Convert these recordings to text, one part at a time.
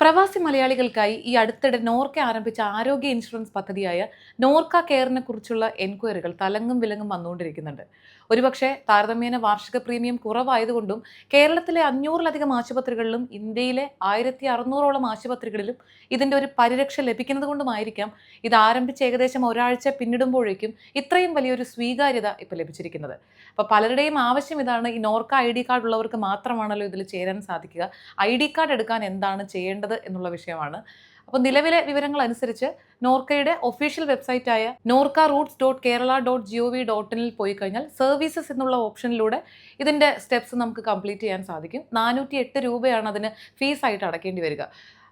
പ്രവാസി മലയാളികൾക്കായി ഈ അടുത്തിടെ നോർക്ക ആരംഭിച്ച ആരോഗ്യ ഇൻഷുറൻസ് പദ്ധതിയായ നോർക്ക കെയറിനെ കുറിച്ചുള്ള എൻക്വയറികൾ തലങ്ങും വിലങ്ങും വന്നുകൊണ്ടിരിക്കുന്നുണ്ട്. ഒരുപക്ഷെ താരതമ്യേന വാർഷിക പ്രീമിയം കുറവായതുകൊണ്ടും കേരളത്തിലെ അഞ്ഞൂറിലധികം ആശുപത്രികളിലും ഇന്ത്യയിലെ ആയിരത്തി അറുന്നൂറോളം ആശുപത്രികളിലും ഇതിന്റെ ഒരു പരിരക്ഷ ലഭിക്കുന്നത് കൊണ്ടുമായിരിക്കാം ഇത് ആരംഭിച്ച് ഏകദേശം ഒരാഴ്ച പിന്നിടുമ്പോഴേക്കും ഇത്രയും വലിയൊരു സ്വീകാര്യത ഇപ്പോൾ ലഭിച്ചിരിക്കുന്നത്. അപ്പോൾ പലരുടെയും ആവശ്യം ഇതാണ് ഈ നോർക്ക ഐ ഡി കാർഡ് ഉള്ളവർക്ക് മാത്രമാണല്ലോ ഇതിൽ ചേരാൻ സാധിക്കുക. ഐ ഡി കാർഡ് എടുക്കാൻ എന്താണ് ചെയ്യേണ്ടത് എന്നുള്ള വിഷയമാണ്. അപ്പോൾ നിലവിലെ വിവരങ്ങൾ അനുസരിച്ച് നോർക്കയുടെ official വെബ്സൈറ്റായ Norka Roots dot Kerala dot G O V dot ഇനിൽ പോയി കഴിഞ്ഞാൽ സർവീസസ് എന്നുള്ള ഓപ്ഷനിലൂടെ ഇതിന്റെ സ്റ്റെപ്സ് നമുക്ക് കംപ്ലീറ്റ് ചെയ്യാൻ സാധിക്കും. നാനൂറ്റി എട്ട് രൂപയാണ് അതിന് ഫീസായിട്ട് അടക്കേണ്ടി വരിക.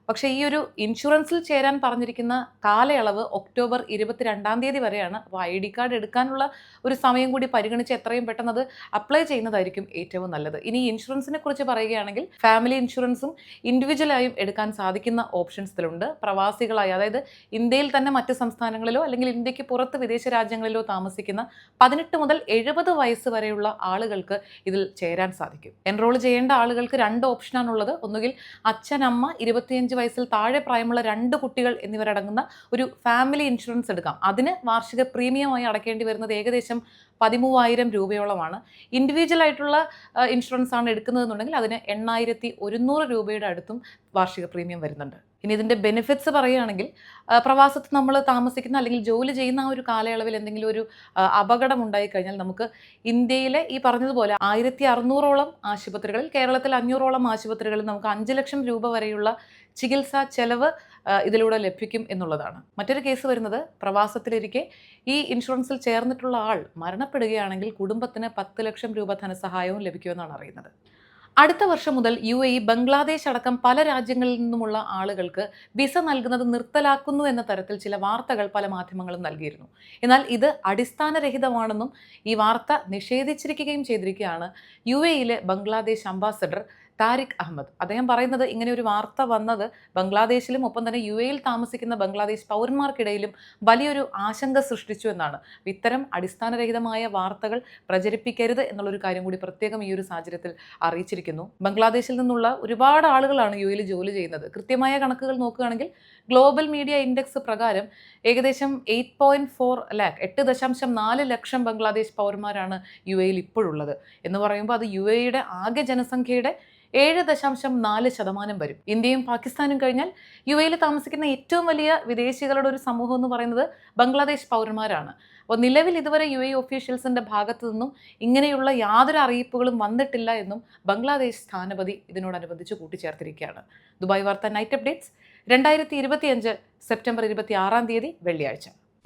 പക്ഷേ ഈ ഒരു ഇൻഷുറൻസിൽ ചേരാൻ പറഞ്ഞിരിക്കുന്ന കാലയളവ് ഒക്ടോബർ ഇരുപത്തിരണ്ടാം തീയതി വരെയാണ്. അപ്പോൾ ഐ ഡി കാർഡ് എടുക്കാനുള്ള ഒരു സമയം കൂടി പരിഗണിച്ച് എത്രയും പെട്ടെന്ന് അത് അപ്ലൈ ചെയ്യുന്നതായിരിക്കും ഏറ്റവും നല്ലത്. ഇനി ഇൻഷുറൻസിനെ കുറിച്ച് പറയുകയാണെങ്കിൽ ഫാമിലി ഇൻഷുറൻസും ഇൻഡിവിജ്വലായും എടുക്കാൻ സാധിക്കുന്ന ഓപ്ഷൻസ് ഇതിലുണ്ട് പ്രവാസികളായി അതായത് ഇന്ത്യയിൽ തന്നെ മറ്റ് സംസ്ഥാനങ്ങളിലോ അല്ലെങ്കിൽ ഇന്ത്യയ്ക്ക് പുറത്ത് വിദേശ രാജ്യങ്ങളിലോ താമസിക്കുന്ന പതിനെട്ട് മുതൽ എഴുപത് വയസ്സ് വരെയുള്ള ആളുകൾക്ക് ഇതിൽ ചേരാൻ സാധിക്കും. എൻറോൾ ചെയ്യേണ്ട ആളുകൾക്ക് രണ്ട് ഓപ്ഷനാണുള്ളത്. ഒന്നുകിൽ അച്ഛൻ അമ്മ ഇരുപത്തിയഞ്ച് വയസ്സിൽ താഴെ പ്രായമുള്ള രണ്ട് കുട്ടികൾ എന്നിവരടങ്ങുന്ന ഒരു ഫാമിലി ഇൻഷുറൻസ് എടുക്കാം. അതിന് വാർഷിക പ്രീമിയമായി അടക്കേണ്ടി വരുന്നത് ഏകദേശം പതിമൂവായിരം രൂപയോളമാണ്. ഇൻഡിവിജ്വൽ ആയിട്ടുള്ള ഇൻഷുറൻസ് ആണ് എടുക്കുന്നതെന്നുണ്ടെങ്കിൽ അതിന് എണ്ണായിരത്തി ഒരുന്നൂറ് രൂപയുടെ അടുത്തും വാർഷിക പ്രീമിയം വരുന്നുണ്ട്. ഇനി ഇതിന്റെ ബെനിഫിറ്റ്സ് പറയുകയാണെങ്കിൽ പ്രവാസത്ത് നമ്മൾ താമസിക്കുന്ന അല്ലെങ്കിൽ ജോലി ചെയ്യുന്ന ആ ഒരു കാലയളവിൽ എന്തെങ്കിലും ഒരു അപകടം ഉണ്ടായി കഴിഞ്ഞാൽ നമുക്ക് ഇന്ത്യയിലെ ഈ പറഞ്ഞതുപോലെ ആയിരത്തി അറുന്നൂറോളം ആശുപത്രികളിൽ കേരളത്തിൽ അഞ്ഞൂറോളം ആശുപത്രികളിൽ നമുക്ക് അഞ്ച് ലക്ഷം രൂപ വരെയുള്ള ചികിത്സാ ചെലവ് ഇതിലൂടെ ലഭിക്കും എന്നുള്ളതാണ്. മറ്റൊരു കേസ് വരുന്നത് പ്രവാസത്തിലിരിക്കെ ഈ ഇൻഷുറൻസിൽ ചേർന്നിട്ടുള്ള ആൾ മരണപ്പെടുകയാണെങ്കിൽ കുടുംബത്തിന് പത്ത് ലക്ഷം രൂപ ധനസഹായവും ലഭിക്കുമെന്നാണ് അറിയുന്നത്. അടുത്ത വർഷം മുതൽ യു എ ബംഗ്ലാദേശ് അടക്കം പല രാജ്യങ്ങളിൽ നിന്നുമുള്ള ആളുകൾക്ക് വിസ നൽകുന്നത് നിർത്തലാക്കുന്നു എന്ന തരത്തിൽ ചില വാർത്തകൾ പല മാധ്യമങ്ങളും നൽകിയിരുന്നു. എന്നാൽ ഇത് അടിസ്ഥാനരഹിതമാണെന്നും ഈ വാർത്ത നിഷേധിച്ചിരിക്കുകയും ചെയ്തിരിക്കുകയാണ്. യു എയിലെ ബംഗ്ലാദേശ് അംബാസഡർ താരിഖ് അഹമ്മദ്. അദ്ദേഹം പറയുന്നത് ഇങ്ങനെ ഒരു വാർത്ത വന്നത് ബംഗ്ലാദേശിലും ഒപ്പം തന്നെ യു എയിൽ താമസിക്കുന്ന ബംഗ്ലാദേശ് പൗരന്മാർക്കിടയിലും വലിയൊരു ആശങ്ക സൃഷ്ടിച്ചു എന്നാണ്. ഇത്തരം അടിസ്ഥാനരഹിതമായ വാർത്തകൾ പ്രചരിപ്പിക്കരുത് എന്നുള്ളൊരു കാര്യം കൂടി പ്രത്യേകം ഈ ഒരു സാഹചര്യത്തിൽ അറിയിച്ചിരിക്കുന്നു. ബംഗ്ലാദേശിൽ നിന്നുള്ള ഒരുപാട് ആളുകളാണ് യു എയിൽ ജോലി ചെയ്യുന്നത്. കൃത്യമായ കണക്കുകൾ നോക്കുകയാണെങ്കിൽ ഗ്ലോബൽ മീഡിയ ഇൻഡെക്സ് പ്രകാരം ഏകദേശം എയ്റ്റ് പോയിന്റ് ഫോർ ലാക്ക് എട്ട് ദശാംശം നാല് ലക്ഷം ബംഗ്ലാദേശ് പൗരന്മാരാണ് യു എയിൽ ഇപ്പോഴുള്ളത്. എന്ന് പറയുമ്പോൾ അത് യു എയുടെ ആകെ ജനസംഖ്യയുടെ ഏഴ് ദശാംശം നാല് ശതമാനം വരും. ഇന്ത്യയും പാകിസ്ഥാനും കഴിഞ്ഞാൽ യു എയിൽ താമസിക്കുന്ന ഏറ്റവും വലിയ വിദേശികളുടെ ഒരു സമൂഹം എന്ന് പറയുന്നത് ബംഗ്ലാദേശ് പൗരന്മാരാണ്. അപ്പോൾ നിലവിൽ ഇതുവരെ യു എ ഒഫീഷ്യൽസിന്റെ ഭാഗത്തു നിന്നും ഇങ്ങനെയുള്ള യാതൊരു അറിയിപ്പുകളും വന്നിട്ടില്ല എന്നും ബംഗ്ലാദേശ് സ്ഥാനപതി ഇതിനോടനുബന്ധിച്ച് കൂട്ടിച്ചേർത്തിരിക്കുകയാണ്. ദുബായ് വാർത്ത നൈറ്റ് അപ്ഡേറ്റ്സ് രണ്ടായിരത്തി ഇരുപത്തിയഞ്ച് സെപ്റ്റംബർ ഇരുപത്തി ആറാം തീയതി വെള്ളിയാഴ്ച.